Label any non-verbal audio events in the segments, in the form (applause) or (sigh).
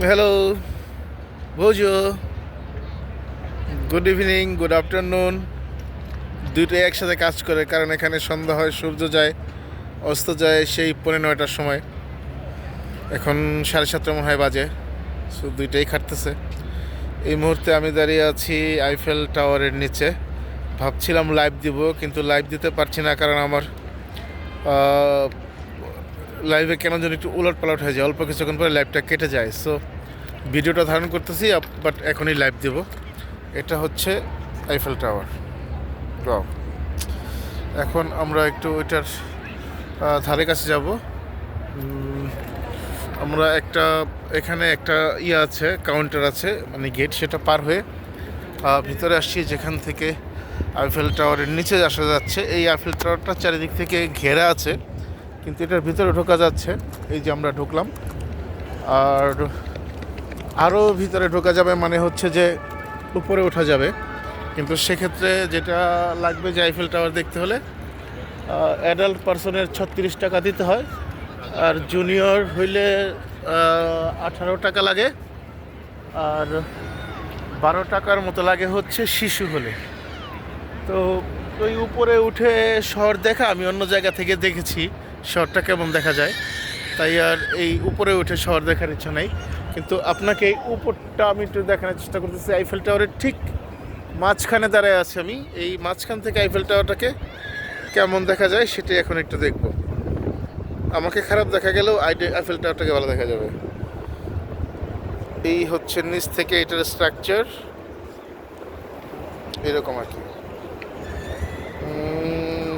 Hello, bonjour, good evening good afternoon দুটোই একসাথে কাজ করে কারণ এখানে সন্ধ্যা হয় সূর্য যায় অস্ত যায় সেই পনেরো নয়টার সময়। এখন সাড়ে সাতটা মনে হয় বাজে সো দুইটাই খাটতেছে। এই মুহূর্তে আমি দাঁড়িয়ে আছি আইফেল টাওয়ারের নিচে। ভাবছিলাম লাইভ দিব কিন্তু লাইভ দিতে পারছি না কারণ আমার লাইভে কেন যেন একটু উলট পালট হয়ে যায়, অল্প কিছুক্ষণ পরে লাইভটা কেটে যায়। সো ভিডিওটা ধারণ করতেছি বাট এখনই লাইভ দেব। এটা হচ্ছে আইফেল টাওয়ার. এখন আমরা একটু ওইটার ধারে কাছে যাব। আমরা একটা, এখানে একটা ইয়ে আছে কাউন্টার আছে মানে গেট সেটা পার হয়ে ভিতরে আসছি, যেখান থেকে আইফেল টাওয়ারের নিচে আসা যাচ্ছে। এই আইফেল টাওয়ারটা চারিদিক থেকে ঘেরা আছে। কিন্তু এটার ভিতরে ঢোকা যাচ্ছে। এই যে আমরা ঢুকলাম। আর আরও ভিতরে ঢোকা যাবে মানে হচ্ছে যে উপরে ওঠা যাবে। কিন্তু সেক্ষেত্রে যেটা লাগবে যে আইফেল টাওয়ার দেখতে হলে অ্যাডাল্ট পার্সনের ছত্রিশ টাকা দিতে হয়। আর জুনিয়র হইলে আঠারো টাকা লাগে। আর বারো টাকার মতো লাগে হচ্ছে শিশু হলে। তো ওই উপরে উঠে শহর দেখা, আমি অন্য জায়গা থেকে দেখেছি। শহরটা কেমন দেখা যায়? তাই আর এই উপরে উঠে শহর দেখার ইচ্ছা নেই। কিন্তু আপনাকে এই উপরটা আমি একটু দেখানোর চেষ্টা করতেছি। আইফেল টাওয়ারের ঠিক মাঝখানে দাঁড়ায় আছি আমি। এই মাঝখান থেকে আইফেল টাওয়ারটাকে কেমন দেখা যায় সেটাই এখন একটু দেখব। আমাকে খারাপ দেখা গেলেও আইফেল টাওয়ারটাকে ভালো দেখা যাবে। এই হচ্ছে নিচ থেকে এটার স্ট্রাকচার এরকম আর কি।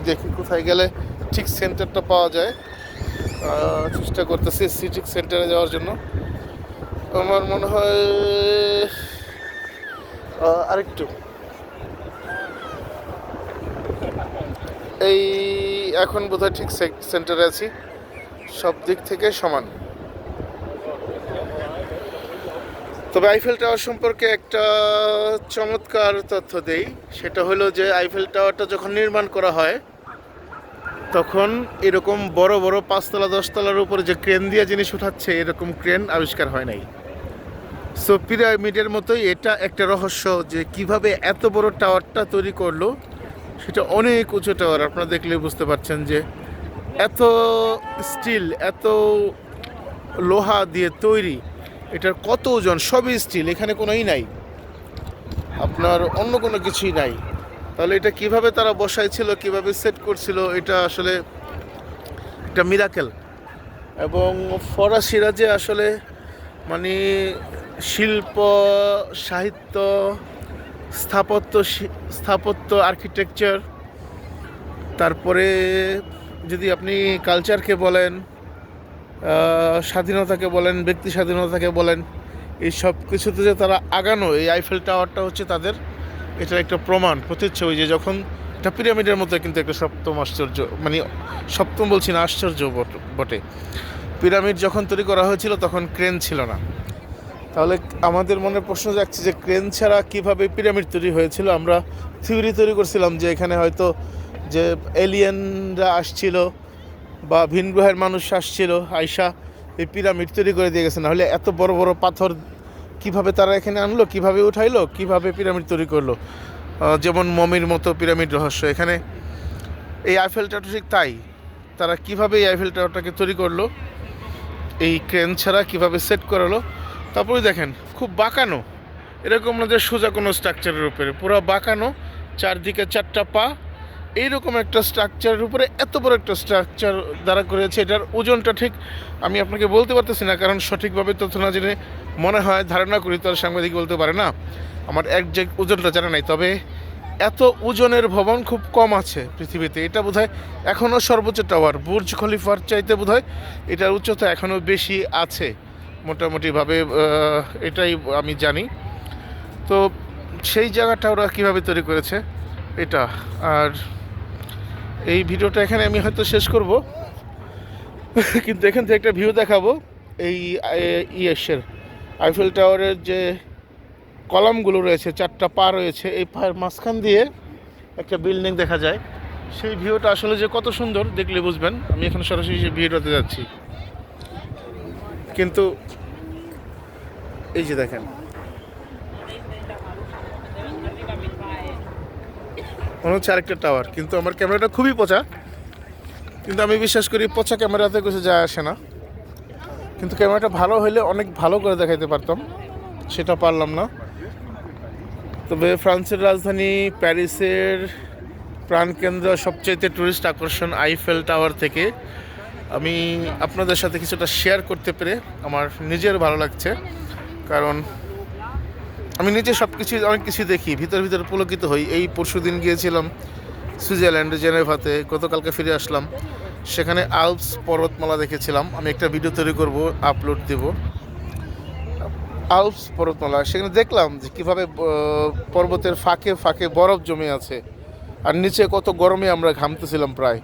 দেখি কোথায় গেলে। ঠিক সেন্টারটা পাওয়া যায়। চেষ্টা করতেছি সিটি সেন্টারে যাওয়ার জন্য। আমার মনে হয় আরেকটু। এই এখন বোধহয় ঠিক সেন্টারে আছি। সব দিক থেকে সমান। তবে আইফেল টাওয়ার সম্পর্কে একটা চমৎকার তথ্য দেই। সেটা হলো যে আইফেল টাওয়ারটা যখন নির্মাণ করা হয় তখন এরকম বড় বড় পাঁচতলা, দশতলার উপরে যে ক্রেন দিয়ে জিনিস উঠাচ্ছে, এরকম ক্রেন আবিষ্কার হয় নাই। সো পিরামিডের মতোই এটা একটা রহস্য যে কীভাবে এত বড় টাওয়ারটা তৈরি করল, সেটা অনেক উঁচু টাওয়ার। আপনারা দেখলে বুঝতে পারছেন যে এত স্টিল, এত লোহা দিয়ে তৈরি, এটার কত ওজন সবই স্টিল, এখানে কোনোই নাই। আপনার অন্য কোনো কিছুই নাই। তাহলে এটা কীভাবে তারা বসাইছিল, কীভাবে সেট করছিল, এটা আসলে একটা মিরাকেল এবং ফরাসিরা যে আসলে মানে শিল্প, সাহিত্য, স্থাপত্য স্থাপত্য আর্কিটেকচার তারপরে যদি আপনি কালচারকে বলেন স্বাধীনতাকে বলেন, ব্যক্তি স্বাধীনতাকে বলেন, এই সব কিছুতে যে তারা আগানো, এই আইফেল টাওয়ারটা হচ্ছে তাদের এটার একটা প্রমাণ, প্রতিচ্ছবি যে যখন এটা পিরামিডের মতো কিন্তু একটা সপ্তম আশ্চর্য মানে সপ্তম বলছি না, আশ্চর্য বটে পিরামিড যখন তৈরি করা হয়েছিল তখন ক্রেন ছিল না। তাহলে আমাদের মনে প্রশ্ন যাচ্ছে যে ক্রেন ছাড়া কীভাবে পিরামিড তৈরি হয়েছিল? আমরা থিওরি তৈরি করছিলাম যে এখানে হয়তো যে এলিয়েনরা আসছিল বা ভিন গ্রহের মানুষ আসছিল আয়সা এই পিরামিড তৈরি করে দিয়ে গেছে। নাহলে এত বড় বড় পাথর কীভাবে তারা এখানে আনলো, কীভাবে উঠাইলো, কীভাবে পিরামিড তৈরি করল। যেমন মমির মতো পিরামিড রহস্য। এখানে এই আইফেল টাওয়ারটা ঠিক তাই। তারা কীভাবে এই আইফেল টাওয়ারটাকে তৈরি করল, এই ক্রেন ছাড়া কীভাবে সেট করালো। তারপরে দেখেন, খুব বাঁকানো। এরকম যে সোজা কোনো স্ট্রাকচারের উপরে, পুরো বাঁকানো, চারদিকে চারটা পা এইরকম একটা স্ট্রাকচারের উপরে এত বড় একটা স্ট্রাকচার দ্বারা করেছে, এটার ওজনটা ঠিক আমি আপনাকে বলতে পারতেছি না, কারণ সঠিকভাবে তথ্য না জেনে মনে হয়, ধারণা করি তো আর সাংবাদিক বলতে পারে না। আমার এক একজ্যাক্ট ওজনটা জানা নাই, তবে এত ওজনের ভবন খুব কম আছে পৃথিবীতে, এটা বোধহয় এখনও সর্বোচ্চ টাওয়ার বুর্জ খলিফার চাইতে বোধহয় এটার উচ্চতা এখনও বেশি আছে, মোটামুটিভাবে এটাই আমি জানি। তো সেই জায়গাটা ওরা কীভাবে তৈরি করেছে, এটা, আর এই ভিডিওটা এখানে আমি হয়তো শেষ করব। কিন্তু এখান থেকে একটা ভিউ দেখাবো। এই ইয়েসের আইফেল টাওয়ারের যে কলামগুলো রয়েছে, চারটা পা রয়েছে, এই পায়ের মাঝখান দিয়ে একটা বিল্ডিং দেখা যায়। সেই ভিউটা আসলে যে কত সুন্দর, দেখলে বুঝবেন। আমি এখন সরাসরি সেই ভিউটাতে যাচ্ছি। কিন্তু এই যে দেখেন মনে হচ্ছে আরেকটা টাওয়ার কিন্তু আমার ক্যামেরাটা খুবই পচা। কিন্তু আমি বিশ্বাস করি পচা ক্যামেরাতে কিছু যায় আসে না। কিন্তু ক্যামেরাটা ভালো হলে অনেক ভালো করে দেখাইতে পারতাম, সেটা পারলাম না। তবে ফ্রান্সের রাজধানী প্যারিসের প্রাণকেন্দ্র সবচেয়ে ট্যুরিস্ট আকর্ষণ আইফেল টাওয়ার থেকে। আমি আপনাদের সাথে কিছুটা শেয়ার করতে পেরে আমার নিজের ভালো লাগছে, কারণ আমি নিজে সব কিছু অনেক কিছু দেখি, ভিতর ভিতর পুলকিত হই। এই পরশু দিন গিয়েছিলাম সুইজারল্যান্ডে জেনেভাতে, গতকালকে ফিরে আসলাম। সেখানে আলপস পর্বতমালা দেখেছিলাম। আমি একটা ভিডিও তৈরি করব আপলোড দেব। আলপস পর্বতমালা, সেখানে দেখলাম যে কীভাবে পর্বতের ফাঁকে ফাঁকে বরফ জমে আছে। আর নিচে কত গরমে আমরা ঘামতেছিলাম প্রায়।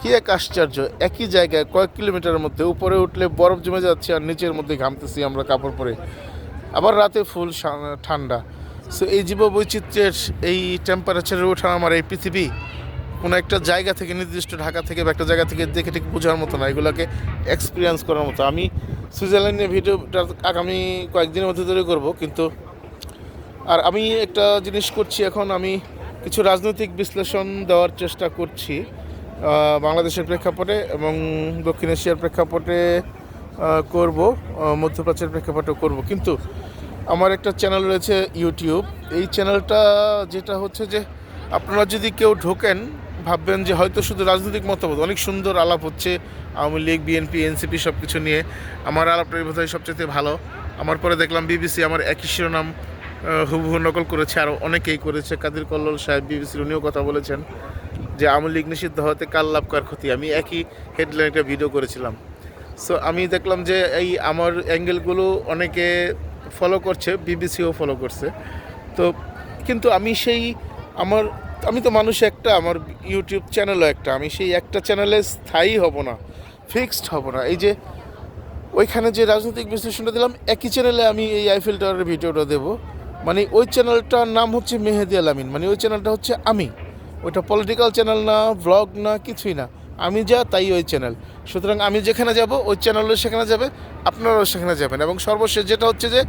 কি এক আশ্চর্য, একই জায়গায় কয়েক কিলোমিটারের মধ্যে উপরে উঠলে বরফ জমে যাচ্ছে আর নিচের মধ্যে ঘামতেছি আমরা কাপড় পরে। আবার রাতে ফুল ঠান্ডা। সো এই জীববৈচিত্র্যের এই টেম্পারেচারে ওঠা আমার এই পৃথিবী কোনো একটা জায়গা থেকে, নির্দিষ্ট ঢাকা থেকে বা একটা জায়গা থেকে দেখে ঠিক বোঝার মতো না। এগুলোকে এক্সপিরিয়েন্স করার মতো। আমি সুইজারল্যান্ডের ভিডিওটা আগামী কয়েকদিনের মধ্যে তৈরি করব, কিন্তু আর আমি একটা জিনিস করছি এখন, আমি কিছু রাজনৈতিক বিশ্লেষণ দেওয়ার চেষ্টা করছি বাংলাদেশের প্রেক্ষাপটে এবং দক্ষিণ এশিয়ার প্রেক্ষাপটে করব মধ্যপ্রাচ্যের প্রেক্ষাপটেও করব। কিন্তু আমার একটা চ্যানেল রয়েছে ইউটিউব এই চ্যানেলটা যেটা হচ্ছে যে আপনারা যদি কেউ ঢোকেন, ভাববেন যে হয়তো শুধু রাজনৈতিক মতামত, অনেক সুন্দর আলাপ হচ্ছে আওয়ামী লীগ বিএনপি এনসিপি সব কিছু নিয়ে। আমার আলাপটাই বোধহয় সবচেয়ে ভালো। আমার পরে দেখলাম বিবিসি আমার একই শিরোনাম হুবহু নকল করেছে, আর অনেকেই করেছে। কাদির কল্লোল সাহেব বিবিসির উনিও কথা বলেছেন যে আওয়ামী লীগ নিষিদ্ধ হতে কাল লাভ, কার ক্ষতি? আমি একই হেডলাইন একটা ভিডিও করেছিলাম। সো আমি দেখলাম যে এই আমার অ্যাঙ্গেলগুলো অনেকে ফলো করছে বিবিসিও ফলো করছে। তো কিন্তু আমি সেই আমার, আমি তো মানুষ একটা, আমার ইউটিউব চ্যানেলও একটা। আমি সেই একটা চ্যানেলে স্থায়ী হব না ফিক্সড হব না। এই যে ওইখানে যে রাজনৈতিক বিশ্লেষণটা দিলাম, একই চ্যানেলে আমি এই আইফেল টাওয়ারের ভিডিওটা দেবো। মানে ওই চ্যানেলটার নাম হচ্ছে মেহেদি আলামিন মানে ওই চ্যানেলটা হচ্ছে আমি। ওইটা পলিটিক্যাল চ্যানেল না ব্লগ না, কিছুই না। আমি যা, তাই ওই চ্যানেল সুতরাং আমি যেখানে যাব, ওই চ্যানেলও সেখানে যাবে, আপনারাও সেখানে যাবেন। এবং সর্বশেষ যেটা হচ্ছে যে,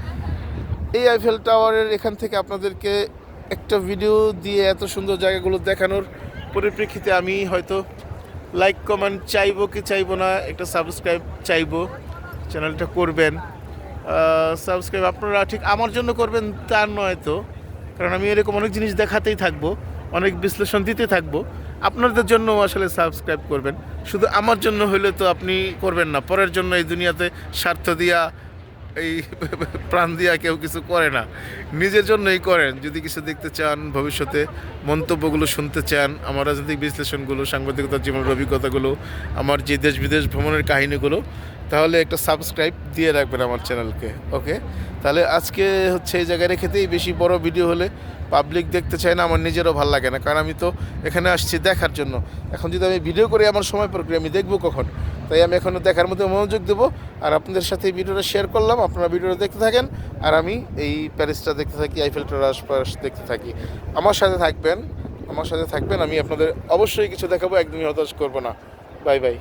এই আইফেল টাওয়ারের এখান থেকে আপনাদেরকে একটা ভিডিও দিয়ে এত সুন্দর জায়গাগুলো দেখানোর পরিপ্রেক্ষিতে আমি হয়তো লাইক কমেন্ট চাইব কি চাইব না, একটা সাবস্ক্রাইব চাইব চ্যানেলটা করবেন। সাবস্ক্রাইব আপনারা ঠিক আমার জন্য করবেন তা নয় তো, কারণ আমি এরকম অনেক জিনিস দেখাতেই থাকব, অনেক বিশ্লেষণ দিতে থাকব। আপনাদের জন্য আসলে সাবস্ক্রাইব করবেন। শুধু আমার জন্য হইলে তো আপনি করবেন না। পরের জন্য এই দুনিয়াতে স্বার্থ দিয়া, এই (laughs) প্রাণ দিয়া কেউ কিছু করে না। নিজের জন্যই করেন। যদি কিছু দেখতে চান, ভবিষ্যতে মন্তব্যগুলো শুনতে চান, আমার রাজনৈতিক বিশ্লেষণগুলো, সাংবাদিকতার জীবনের অভিজ্ঞতাগুলো, আমার যে দেশ বিদেশ ভ্রমণের কাহিনীগুলো তাহলে একটা সাবস্ক্রাইব দিয়ে রাখবেন আমার চ্যানেলকে ওকে তাহলে আজকে হচ্ছে এই জায়গায় রেখেতেই বেশি বড় ভিডিও হলে পাবলিক দেখতে চায় না, আমার নিজেরও ভালো লাগে না, কারণ আমি তো এখানে আসছি দেখার জন্য। এখন যদি আমি ভিডিও করি, আমার সময় পর আমি দেখব কখন? তাই আমি এখনও দেখার মধ্যে মনোযোগ দেবো, আর আপনাদের সাথে এই ভিডিওটা শেয়ার করলাম, আপনারা ভিডিওটা দেখতে থাকেন, আর আমি এই প্যারিসটা দেখতে থাকি আইফেলটার আশপাশ দেখতে থাকি। আমার সাথে থাকবেন, আমার সাথে থাকবেন, আমি আপনাদের অবশ্যই কিছু দেখাবো, একদমই হতাশ করব না। Bye bye